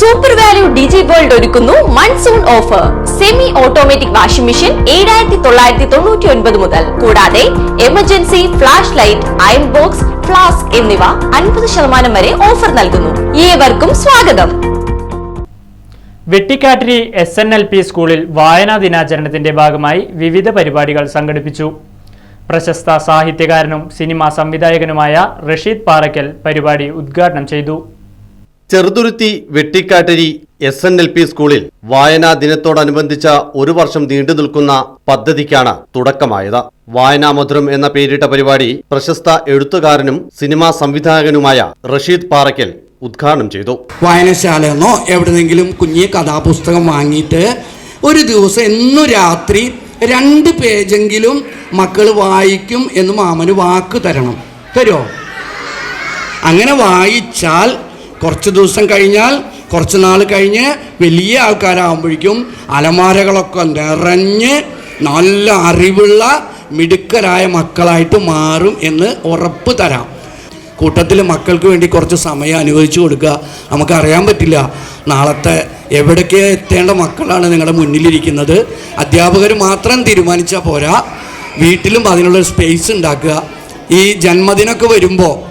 Super value digi world ഒരുക്കുന്നു. Monsoon offer semi automatic washing machine ഏഴായിരത്തി തൊള്ളായിരത്തി തൊണ്ണൂറ്റി ഒൻപത് മുതൽ. കൂടാതെ emergency flash light iron box flask എന്നിവ അൻപത് ശതമാനം വരെ ഓഫർ നൽകുന്നു. ഏവർക്കും സ്വാഗതം. Vettikkattiri S N L P സ്കൂളിൽ വായനാ ദിനാചരണത്തിന്റെ ഭാഗമായി വിവിധ പരിപാടികൾ സംഘടിപ്പിച്ചു. പ്രശസ്ത സാഹിത്യകാരനും സിനിമാ സംവിധായകനുമായ റഷീദ് പാറയ്ക്കൽ പരിപാടി ഉദ്ഘാടനം ചെയ്തു. Cheruthuruthy Vettikkattiri S N L P സ്കൂളിൽ വായനാ ദിനത്തോടനുബന്ധിച്ച ഒരു വർഷം നീണ്ടു നിൽക്കുന്ന പദ്ധതിക്കാണ് തുടക്കമായത്. വായനാമധുരം എന്ന പേരിട്ട പരിപാടി പ്രശസ്ത എഴുത്തുകാരനും സിനിമാ സംവിധായകനുമായ റഷീദ് പാറയ്ക്കൽ ഉദ്ഘാടനം ചെയ്തു. വായനശാല വായനശാലയെന്നോ എവിടെന്നെങ്കിലും കുഞ്ഞി കഥാപുസ്തകം വാങ്ങിയിട്ട് ഒരു ദിവസം എന്നു രാത്രി രണ്ട് പേജെങ്കിലും മക്കൾ വായിക്കും എന്ന് മാമന് വാക്ക് തരണം. തരുമോ അങ്ങനെ വായിച്ചാൽ കുറച്ച് ദിവസം കഴിഞ്ഞാൽ കുറച്ച് നാൾ കഴിഞ്ഞ് വലിയ ആൾക്കാരാകുമ്പോഴേക്കും അലമാരകളൊക്കെ നിറഞ്ഞ് നല്ല അറിവുള്ള മിടുക്കരായ മക്കളായിട്ട് മാറും എന്ന് ഉറപ്പ് തരാം. കൂട്ടത്തിൽ മക്കൾക്ക് വേണ്ടി കുറച്ച് സമയം അനുവദിച്ചു കൊടുക്കുക. നമുക്കറിയാൻ പറ്റില്ല നാളത്തെ എവിടേക്ക് എത്തേണ്ട മക്കളാണ് നിങ്ങളുടെ മുന്നിലിരിക്കുന്നത്. അധ്യാപകർ മാത്രം തീരുമാനിച്ചാൽ പോരാ. വീട്ടിലും അതിനുള്ള സ്പേസ് ഉണ്ടാക്കുക. ഈ ജന്മദിനമൊക്കെ വരുമ്പോൾ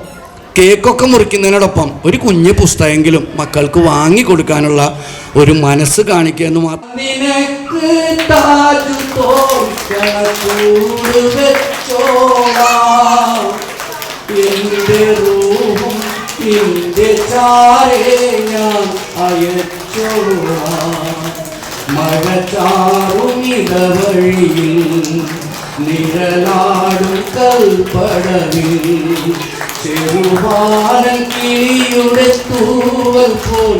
കേക്കൊക്കെ മുറിക്കുന്നതിനോടൊപ്പം ഒരു കുഞ്ഞു പുസ്തകമെങ്കിലും മക്കൾക്ക് വാങ്ങി കൊടുക്കാനുള്ള ഒരു മനസ്സ് കാണിക്കുക എന്ന് മാത്രം നിഴലാടും കൽപ്പടവിൽ. ചെറുവാനൻ കിളിയുടെ തൂവൽ പോൽ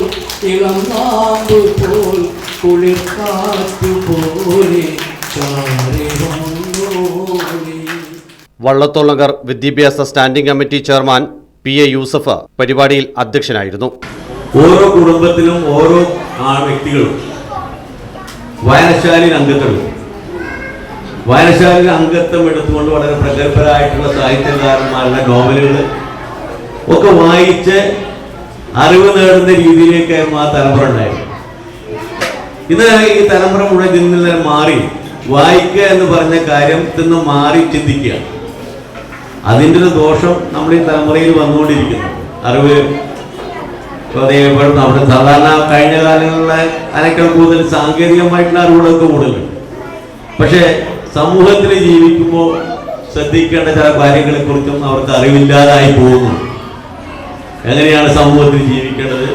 ഇളം പോൽ കുളിർക്കാറ്റു പോലെ ചാരി വള്ളത്തോളങ്കർ വിദ്യാഭ്യാസ standing committee chairman P A Yusuf പരിപാടിയിൽ അധ്യക്ഷനായിരുന്നു. ഓരോ കുടുംബത്തിലും ഓരോ ആ വ്യക്തികളും വായനശാലയിൽ അംഗത്വം വായനശാലയിൽ അംഗത്വം എടുത്തുകൊണ്ട് വളരെ പ്രഗത്ഭരായിട്ടുള്ള സാഹിത്യകാരന്മാരുടെ നോവലുകൾ ഒക്കെ വായിച്ച് അറിവ് നേടുന്ന രീതിയിലേക്കായിരുന്നു ആ തലമുറ ഉണ്ടായിരുന്നു ഇന്ന് ഈ തലമുറ മുഴുവൻ ഇതിൽ നിന്ന് മാറി വായിക്കുക എന്ന് പറഞ്ഞ കാര്യം നിന്ന് മാറി ചിന്തിക്കുക. അതിന്റെ ഒരു ദോഷം നമ്മുടെ ഈ തലമുറയിൽ വന്നുകൊണ്ടിരിക്കുന്നു. അറിവ് നമ്മുടെ സാധാരണ കഴിഞ്ഞ കാലങ്ങളിലെ അതിനേക്കാൾ കൂടുതൽ സാങ്കേതികമായിട്ടുള്ള അറിവുകളൊക്കെ കൂടുതലുണ്ട്. പക്ഷേ സമൂഹത്തിൽ ജീവിക്കുമ്പോൾ ശ്രദ്ധിക്കേണ്ട ചില കാര്യങ്ങളെ കുറിച്ചും അവർക്ക് അറിവില്ലാതായി പോകുന്നു. എങ്ങനെയാണ് സമൂഹത്തിൽ ജീവിക്കേണ്ടത്?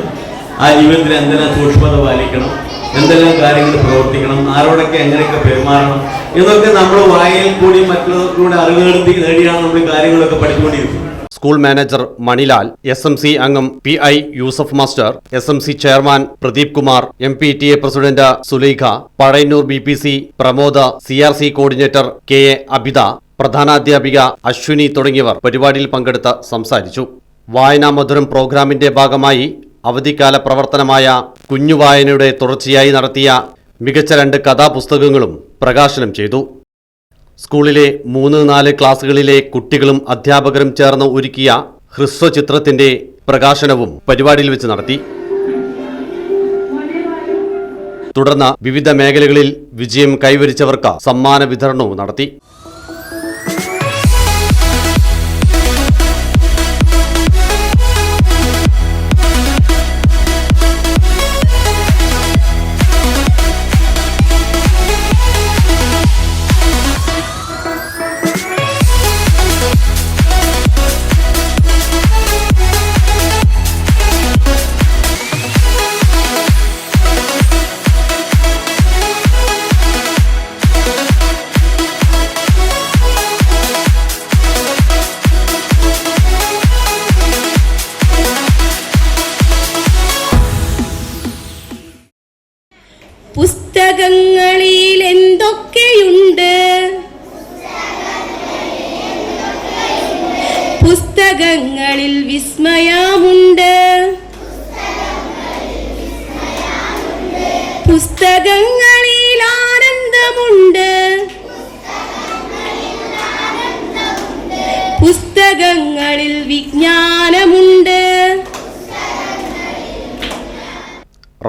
ആ ജീവിതത്തിൽ എന്തെല്ലാം സൂക്ഷ്മത പാലിക്കണം? എന്തെല്ലാം കാര്യങ്ങൾ പ്രവർത്തിക്കണം? ആരോടൊക്കെ എങ്ങനെയൊക്കെ പെരുമാറണം? ഇതൊക്കെ നമ്മൾ വായിൽ കൂടി മറ്റുള്ളവർക്കൂടെ അറിവ് നേടി നേടിയാണ് നമ്മൾ കാര്യങ്ങളൊക്കെ പഠിച്ചുകൊണ്ടിരിക്കുന്നത്. School manager Manilal S M C അംഗം P I Yusuf master S M C chairman Pradeep Kumar M P T A president Sulaikha Pazhayannur B P C Pramoda C R C coordinator K A Abitha പ്രധാനാധ്യാപിക Ashwini തുടങ്ങിയവർ പരിപാടിയിൽ പങ്കെടുത്ത് സംസാരിച്ചു. വായനാ മധുരം പ്രോഗ്രാമിന്റെ ഭാഗമായി അവധിക്കാല പ്രവർത്തനമായ കുഞ്ഞുവായനയുടെ തുടർച്ചയായി നടത്തിയ മികച്ച രണ്ട് കഥാപുസ്തകങ്ങളും പ്രകാശനം ചെയ്തു. സ്കൂളിലെ മൂന്ന് നാല് ക്ലാസ്സുകളിലെ കുട്ടികളും അധ്യാപകരും ചേർന്ന് ഒരുക്കിയ ഹ്രസ്വചിത്രത്തിന്റെ പ്രകാശനവും പരിപാടിയിൽ വെച്ച് നടത്തി. തുടർന്ന് വിവിധ മേഖലകളിൽ വിജയം കൈവരിച്ചവർക്ക് സമ്മാന വിതരണവും നടത്തി. പുസ്തകങ്ങളിൽ വിസ്മയമുണ്ട്. പുസ്തകങ്ങളിൽ ആനന്ദമുണ്ട്. പുസ്തകങ്ങളിൽ വിജ്ഞാനമുണ്ട്.